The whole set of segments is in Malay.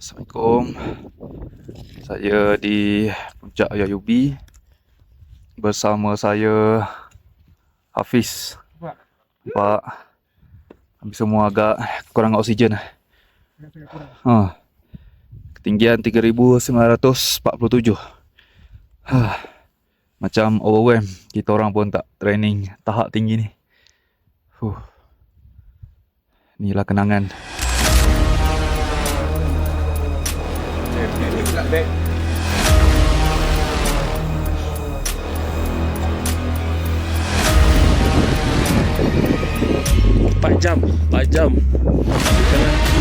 Assalamualaikum. Saya di Puncak Yayubi bersama saya Hafiz. Nampak Habis semua agak kurang oksigen. Ha. Ketinggian 3947. Ha. Macam overwhelm. Kita orang pun tak training tahap tinggi ni. Huh. Inilah kenangan. Empat jam Empat jam. Oh,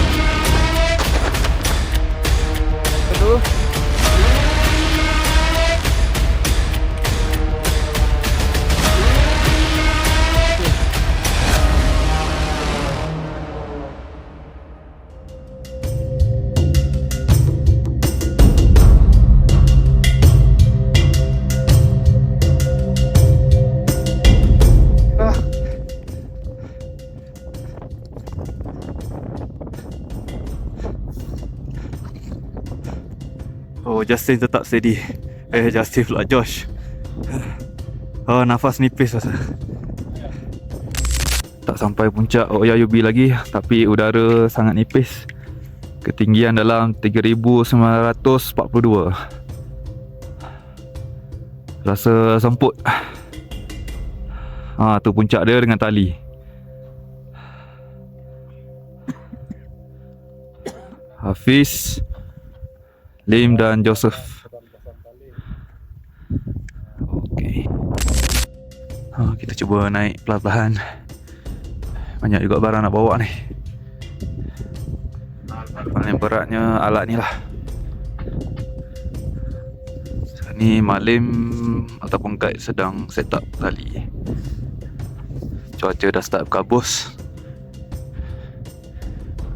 Justin tetap steady. Eh, Justin pula Josh. Oh, nafas nipis rasa. Tak sampai puncak Oyayubi lagi, tapi udara sangat nipis. Ketinggian dalam 3942. Rasa semput. Ha, tu puncak dia dengan tali. Hafiz Lim dan Joseph. Okey. Ha, kita cuba naik perlahan-lahan. Banyak juga barang nak bawa ni. Paling beratnya alat ni lah. Ni Malim ataupun guide sedang set up tali. Cuaca dah start berkabus.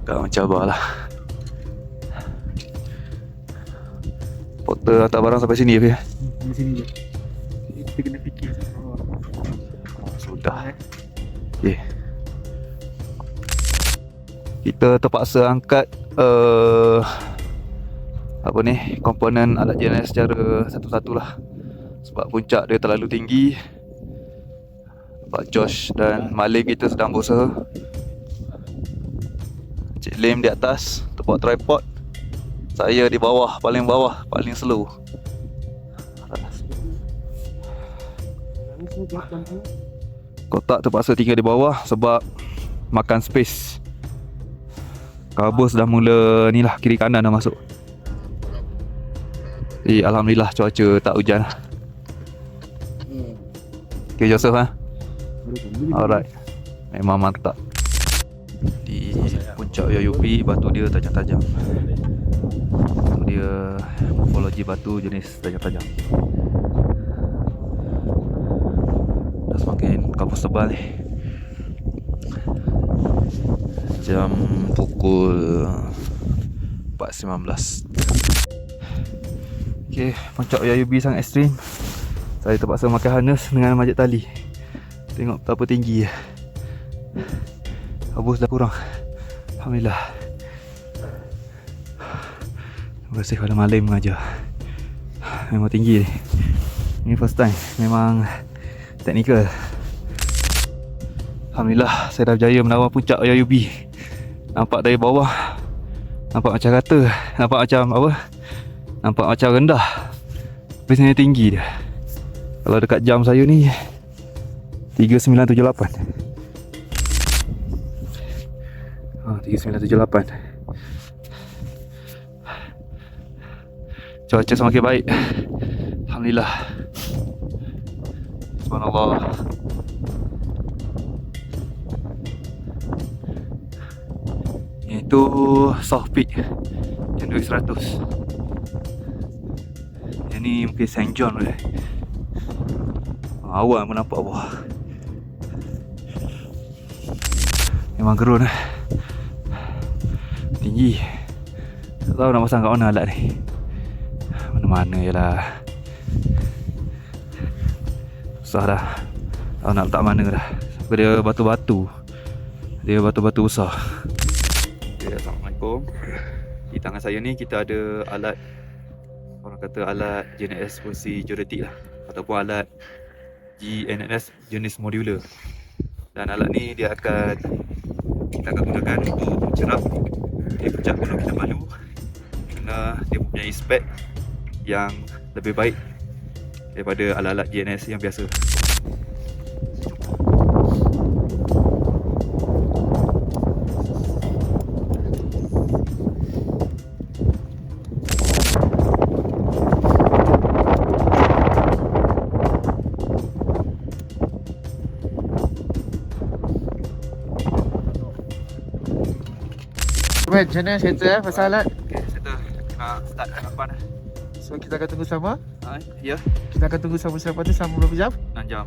Agak mencabar lah. Porter hantar barang sampai sini ya Di sini je. Kita kena fikir. Oh, Sudah. Okey. Kita terpaksa angkat uh, apa ni komponen alat JNS secara satu-satulah sebab puncak dia terlalu tinggi. Pak Josh dan Malik kita sedang berusaha. Cik Lim di atas, tempat tripod. Saya di bawah, paling bawah, paling slow. Kotak terpaksa tinggal di bawah sebab makan space. Kabus dah mula ni lah kiri kanan dah masuk. Eh alhamdulillah cuaca tak hujan lah. Okay Joseph ha. Alright. Memang mantap. Di puncak Yayubi batu dia tajam-tajam. Dia morfologi batu jenis tajam-tajam. Dah semakin kabus tebal ni. Jam pukul 4.19 Okay, puncak Yayubi sangat ekstrim. Saya terpaksa makan harness dengan majak tali. Tengok betapa tinggi Kabus dah kurang. Alhamdulillah Terima kasih pada Malim mengajar. Memang tinggi ni. Ini first time. Memang teknikal Alhamdulillah saya dah berjaya menawar puncak Oyayubi Nampak dari bawah. Nampak macam rata. Nampak macam apa? Nampak macam rendah. Tapi sebenarnya tinggi dia. Kalau dekat jam saya ni 3978 Ah, 3978 Cuaca semakin baik. Alhamdulillah. Subhanallah. Itu soft peak Yang 200 Yang ni mungkin St. John boleh. Awan pun nampak bawah. Memang gerun eh. Tinggi. Tak tahu nak pasang kat mana alat ni Mana-mana je lah. Susah dah. Tak nak letak mana dah? Sebab dia batu-batu. Dia batu-batu besar. Okay, Assalamualaikum. Kita tangan saya ni kita ada alat orang kata alat JNS versi Juratic lah. Ataupun alat GNS jenis modular. Dan alat ni dia akan kita akan gunakan untuk mencerap di puncak Gunung Kinabalu kerana dia mempunyai spek yang lebih baik daripada alat-alat GNS yang biasa. Wait, macam mana settle eh pasal alat? Okay, settle. Nak start kat depan dah. So kita akan tunggu sama. Ha, ya, Kita akan tunggu sama selepas tu selama berapa jam? 6 jam.